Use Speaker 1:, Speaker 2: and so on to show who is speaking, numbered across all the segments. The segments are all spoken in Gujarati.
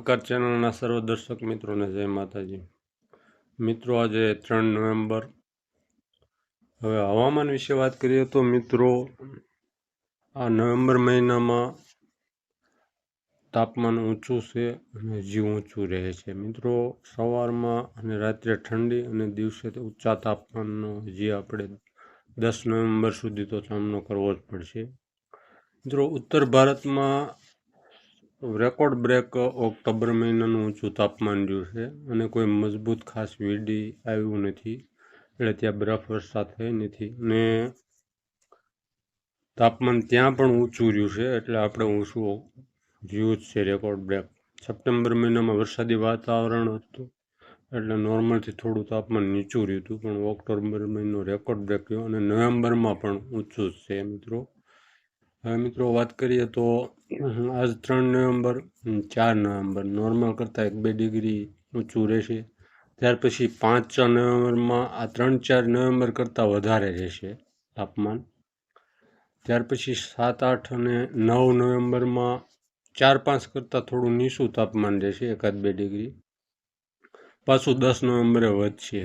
Speaker 1: નમસ્કાર ચેનલના સર્વ દર્શક મિત્રોને જય માતાજી. મિત્રો, આજે ત્રણ નવેમ્બર. હવે હવામાન વિશે વાત કરીએ તો મિત્રો, આ નવેમ્બર મહિનામાં તાપમાન ઊંચું છે અને જીવ ઊંચું રહે છે. મિત્રો, સવારમાં અને રાત્રે ઠંડી અને દિવસે ઊંચા તાપમાનનો જીવ આપણે દસ નવેમ્બર સુધી તો સામનો કરવો જ પડશે. મિત્રો, ઉત્તર ભારતમાં રેકોર્ડ બ્રેક ઓક્ટોબર મહિનાનું ઊંચું તાપમાન રહ્યું છે અને કોઈ મજબૂત ખાસ વીડી આવ્યું નથી. એટલે ત્યાં બરફ વરસાદ થઈ નથી ને તાપમાન ત્યાં પણ ઊંચું રહ્યું છે એટલે આપણે ઊંચું રહ્યું જ છે રેકોર્ડ બ્રેક. સપ્ટેમ્બર મહિનામાં વરસાદી વાતાવરણ હતું એટલે નોર્મલથી થોડું તાપમાન નીચું રહ્યું હતું, પણ ઓક્ટોબર મહિનો રેકોર્ડ બ્રેક રહ્યો અને નવેમ્બરમાં પણ ઊંચું જ છે મિત્રો. હવે મિત્રો વાત કરીએ તો આજ ત્રણ નવેમ્બર ચાર નવેમ્બર નોર્મલ કરતાં એક બે ડિગ્રી ઊંચું રહેશે. ત્યાર પછી પાંચ છ નવેમ્બરમાં આ ત્રણ ચાર નવેમ્બર કરતાં વધારે રહેશે તાપમાન. ત્યાર પછી સાત આઠ અને નવ નવેમ્બરમાં ચાર પાંચ કરતાં થોડું નીચું તાપમાન રહેશે, એકાદ બે ડિગ્રી. પાછું દસ નવેમ્બરે વધશે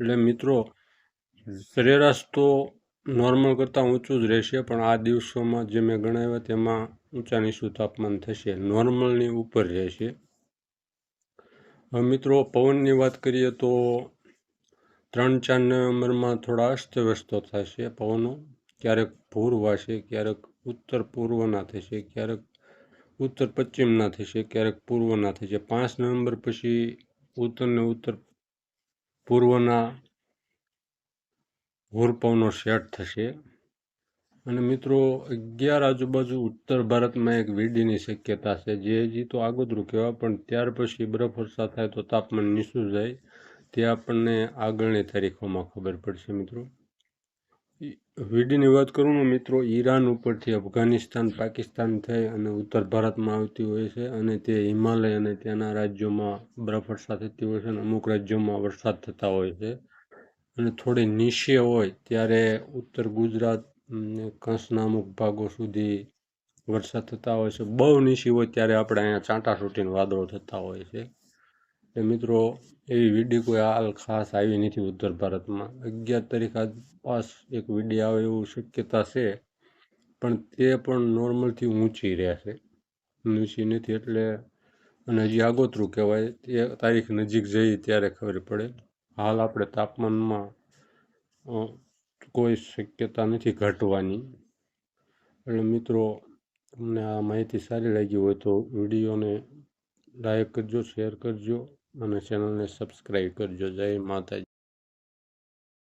Speaker 1: એટલે મિત્રો સરેરાશ તો નોર્મલ કરતાં ઊંચું જ રહેશે, પણ આ દિવસોમાં જે મેં ગણાવ્યા તેમાં ઊંચા નીચું તાપમાન થશે. નોર્મલની ઉપર રહેશે. હવે મિત્રો, પવનની વાત કરીએ તો ત્રણ ચાર નવેમ્બરમાં થોડા અસ્તવ્યસ્તો થશે પવનો. ક્યારેક પૂર્વાશે ક્યારેક ઉત્તર પૂર્વના થશે, ક્યારેક ઉત્તર પશ્ચિમના થશે, ક્યારેક પૂર્વના થશે. પાંચ નવેમ્બર પછી ઉત્તર ને ઉત્તર પૂર્વના હુરપવનો સેટ થશે. અને મિત્રો, અગિયાર આજુબાજુ ઉત્તર ભારતમાં એક વીડીની શક્યતા છે. જે હજી તો આગોતરું કહેવાય, પણ ત્યાર પછી બરફ વરસાદ થાય તો તાપમાન નીચું જાય. તે આપણને આગળની તારીખોમાં ખબર પડશે, મિત્રો. વીડીની વાત કરું ને, મિત્રો, ઈરાન ઉપરથી અફઘાનિસ્તાન, પાકિસ્તાન થઈ અને ઉત્તર ભારતમાં આવતી હોય છે. અને તે હિમાલય અને ત્યાંના રાજ્યોમાં બરફ વરસાદ થતી હોય છે અને અમુક રાજ્યોમાં વરસાદ થતા હોય છે. અને થોડી નીચે હોય ત્યારે ઉત્તર ગુજરાત કચ્છના અમુક ભાગો સુધી વરસાદ થતા હોય છે. બહુ નીચી હોય ત્યારે આપણે અહીંયા ચાંટા છૂટીને વાદળો થતા હોય છે. એ મિત્રો, એવી વીડી કોઈ હાલ ખાસ આવી નથી ઉત્તર ભારતમાં. અગિયાર તારીખ આસપાસ એક વીડી આવે એવું શક્યતા છે, પણ તે પણ નોર્મલથી ઊંચી રહેશે ઊંચી નથી એટલે, અને હજી આગોતરું કહેવાય, તે તારીખ નજીક જઈ ત્યારે ખબર પડે. હાલ આપણે તાપમાનમાં કોઈ શક્યતા નથી ઘટવાની. એટલે મિત્રો, તમને આ માહિતી સારી લાગી હોય તો વિડીયોને લાઈક કરજો, શેર કરજો અને ચેનલને સબસ્ક્રાઈબ કરજો. જય માતાજી.